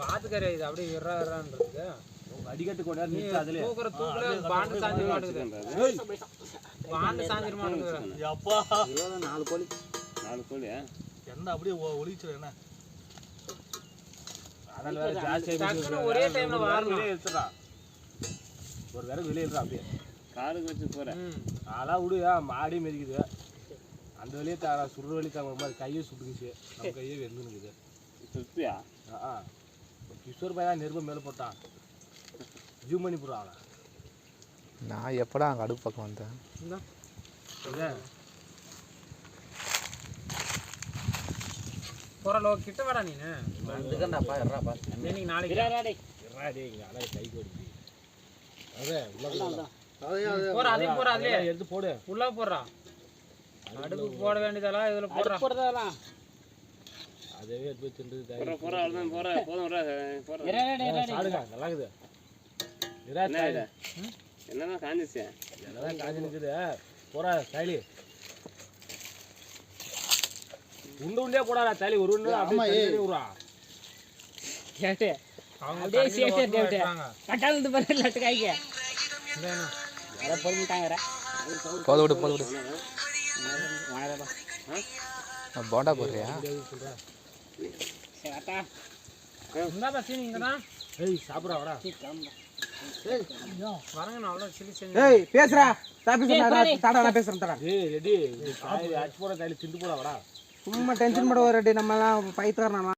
பாத்துக்கறே இது அப்படியே இறா இறான்றது அடிக்கட்டு கொண்டா நீ அதுல தூக்குற தூக்குல பாண்டு சாஞ்சிர மாட்டேங்குது பாண்டு சாஞ்சிர மாட்டேங்குது அப்பா. நாலு கோழி. நாலு கோழி என்ன அப்படியே ஒளிச்சு என்ன? அதனால வேற ஜாஸ்தி ஒரே டைம்ல வாரணும். எடுத்துடா ஒரு விறகு வெளியே எடுறா அப்படியே. காலுக்கு வச்சு போறேன். அதெல்லாம் விடுயா மாடி மிதிக்குது. அந்த வழியே தாரா சுடுற வழி தாங்க மாதிரி கையை சுட்டுக்குச்சு. நம்ம கையே வெந்துனுக்குது. சுத்தியா ஆ. கிஷோர் பையன் நெருப்பை மேலே போட்டான். ஜூம் பண்ணி போடுறான் அவனை நான் எப்படா அங்கே அடுப்பு பக்கம் வந்தேன்? போறலோ கிட்ட வாடா நீனு. வந்துக்கண்டாப்பா எறாப்பா நீ நாளைக்கு இங்க அழகு கை கொடுக்கு. அதே உள்ள போற அதே போற அதுலயே அதே எடுத்து போடு. உள்ள போடுறா. அடுப்பு போட வேண்டியதெல்லாம் இதுல போடுறா. அதவே எடுத்து போய் தின்றது போற போற அவ்வளவுதான் போற போதும் நல்லா இருக்குது என்னதான் காஞ்சிச்சு என்னதான் காஞ்சி நிக்குது போறா கைலி உண்டு உண்டே போடாடா தாலி ஒரு உண்டு அப்படியே தள்ளி விடுறா அவங்க அப்படியே ஓரமா விட்டு. வைக்கிறாங்க. கட்டாளத்து பண்ண லட்டு காய்க்க. இந்தாண்ணா. அதை பொறுமிட்டாங்க போத விடு போத விடு. போண்டா போடுறியா? பேசுறா பேசுறேன் ரெடி சும்மா டென்ஷன் போட ஒரு நம்ம எல்லாம் பைத்தாரனா